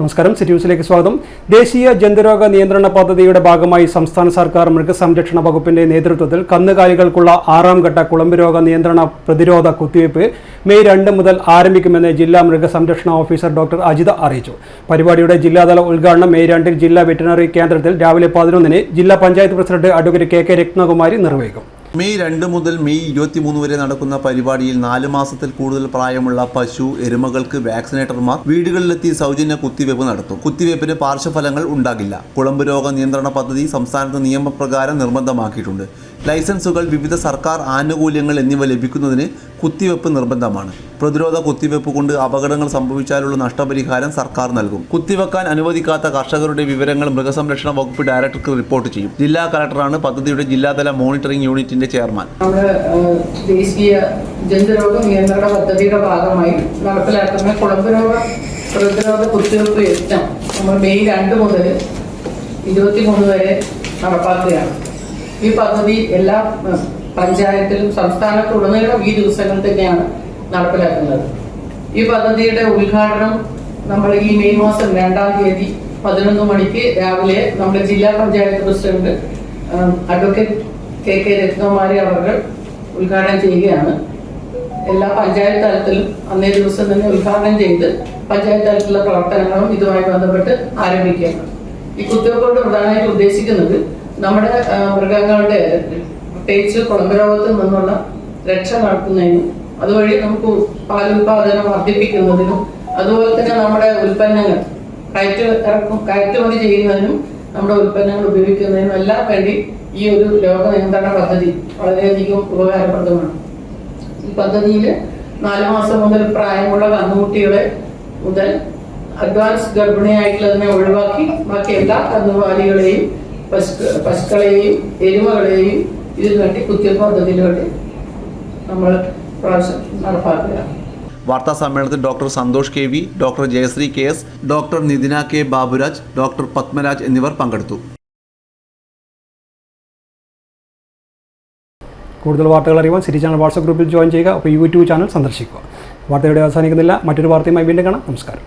നമസ്കാരം. സിറ്റി ന്യൂസിലേക്ക് സ്വാഗതം. ദേശീയ ജന്തുരോഗ നിയന്ത്രണ പദ്ധതിയുടെ ഭാഗമായി സംസ്ഥാന സർക്കാർ മൃഗസംരക്ഷണ വകുപ്പിന്റെ നേതൃത്വത്തിൽ കന്നുകാലികൾക്കുള്ള ആറാം ഘട്ട കുളമ്പ് രോഗ നിയന്ത്രണ പ്രതിരോധ കുത്തിവയ്പ് മെയ് രണ്ട് മുതൽ ആരംഭിക്കുമെന്ന് ജില്ലാ മൃഗസംരക്ഷണ ഓഫീസർ ഡോക്ടർ അജിത അറിയിച്ചു. പരിപാടിയുടെ ജില്ലാതല ഉദ്ഘാടനം മെയ് രണ്ടിൽ ജില്ലാ വെറ്റിനറി കേന്ദ്രത്തിൽ രാവിലെ പതിനൊന്നിന് ജില്ലാ panchayat president advocate K K Ratnakumari നിർവഹിക്കും. മെയ് രണ്ട് മുതൽ മെയ് ഇരുപത്തിമൂന്ന് വരെ നടക്കുന്ന പരിപാടിയിൽ നാല് മാസത്തിൽ കൂടുതൽ പ്രായമുള്ള പശു എരുമകൾക്ക് വാക്സിനേറ്റർമാർ വീടുകളിലെത്തി സൗജന്യ കുത്തിവയ്പ് നടത്തും. കുത്തിവയ്പ്പിന് പാർശ്വഫലങ്ങൾ ഉണ്ടാകില്ല. കുളമ്പ് രോഗ നിയന്ത്രണ പദ്ധതി സംസ്ഥാനത്ത് നിയമപ്രകാരം നിർബന്ധമാക്കിയിട്ടുണ്ട്. ലൈസൻസുകൾ വിവിധ സർക്കാർ ആനുകൂല്യങ്ങൾ എന്നിവ ലഭിക്കുന്നതിന് കുത്തിവയ്പ് നിർബന്ധമാണ്. പ്രതിരോധ കുത്തിവെപ്പ് കൊണ്ട് അപകടങ്ങൾ സംഭവിച്ചാലുള്ള നഷ്ടപരിഹാരം സർക്കാർ നൽകും. കുത്തിവെക്കാൻ അനുവദിക്കാത്ത കർഷകരുടെ വിവരങ്ങൾ മൃഗസംരക്ഷണ വകുപ്പ് ഡയറക്ടർക്ക് റിപ്പോർട്ട് ചെയ്യും. ജില്ലാ കളക്ടറാണ് പദ്ധതിയുടെ ജില്ലാതല മോണിറ്ററിംഗ് യൂണിറ്റിന്റെ ചെയർമാൻ. ദേശീയ ജന്തുരോഗ നിയന്ത്രണ പദ്ധതിയുടെ ഭാഗമായി നടപ്പിലാക്കുന്ന കുളമ്പ് രോഗ പ്രതിരോധ കുത്തിവെപ്പ് യജ്ഞം നമ്മൾ മെയ് രണ്ട് മുതൽ ഇരുപത്തിമൂന്ന് വരെ നടപ്പാക്കുകയാണ്. ഈ പദ്ധതി എല്ലാ പഞ്ചായത്തിലും സംസ്ഥാനത്തുടനീളം ഈ ദിവസങ്ങളിൽ തന്നെയാണ് നടപ്പിലാക്കുന്നത്. ഈ പദ്ധതിയുടെ ഉദ്ഘാടനം നമ്മൾ ഈ മെയ് മാസം രണ്ടാം തീയതി പതിനൊന്ന് മണിക്ക് രാവിലെ നമ്മുടെ ജില്ലാ panchayat president advocate K K Ratnakumari അവർ ഉദ്ഘാടനം ചെയ്യുകയാണ്. എല്ലാ പഞ്ചായത്ത് തലത്തിലും അന്നേ ദിവസം തന്നെ ഉദ്ഘാടനം ചെയ്ത് പഞ്ചായത്ത് തലത്തിലുള്ള പ്രവർത്തനങ്ങളും ഇതുമായി ബന്ധപ്പെട്ട് ആരംഭിക്കുകയാണ്. ഈ കുത്തിവെപ്പോട് പ്രധാനമായിട്ട് ഉദ്ദേശിക്കുന്നത് നമ്മുടെ മൃഗങ്ങളുടെ പ്രത്യേകിച്ച് കുളമ്പ് രോഗത്തിൽ നിന്നുള്ള രക്ഷ നടത്തുന്നതിനും അതുവഴി നമുക്ക് പാലുൽപാദനം വർദ്ധിപ്പിക്കുന്നതിനും അതുപോലെ തന്നെ നമ്മുടെ ഉൽപ്പന്നങ്ങൾ കയറ്റ് ഇറക്കും കയറ്റുമതി ചെയ്യുന്നതിനും നമ്മുടെ ഉൽപ്പന്നങ്ങൾ ഉപയോഗിക്കുന്നതിനും എല്ലാം വേണ്ടി ഈ ഒരു രോഗ നിയന്ത്രണ പദ്ധതി വളരെയധികം ഉപകാരപ്രദമാണ്. ഈ പദ്ധതിയിൽ നാല് മാസം മുതൽ പ്രായമുള്ള കന്നുകുട്ടികളെ മുതൽ അഡ്വാൻസ് ഗർഭിണിയായിട്ടുള്ളതിനെ ഒഴിവാക്കി ബാക്കി എല്ലാ കന്നുകാലികളെയും പശു പശുക്കളെയും എരുമകളെയും ഇതിൽ വേണ്ടി കുത്തിവയ്പ്പ് പദ്ധതിയിൽ വേണ്ടി നമ്മൾ പ്രാവശ്യം നടപ്പാക്കുക വാർത്താ സമ്മേളനത്തിൽ doctor Santhosh K V doctor Jayasree K S doctor Nithina K Baburaj doctor Padmaraj എന്നിവർ പങ്കെടുത്തു. കൂടുതൽ വാർത്തകൾ അറിയുവാൻ സിറ്റി ചാനൽ വാട്സ്ആപ്പ് ഗ്രൂപ്പിൽ ജോയിൻ ചെയ്യുക അപ്പോൾ യൂട്യൂബ് ചാനൽ സന്ദർശിക്കുക. വാർത്തയുടെ അവസാനിക്കുന്നില്ല. മറ്റൊരു വാർത്തയുമായി വീണ്ടും കാണാം. നമസ്കാരം.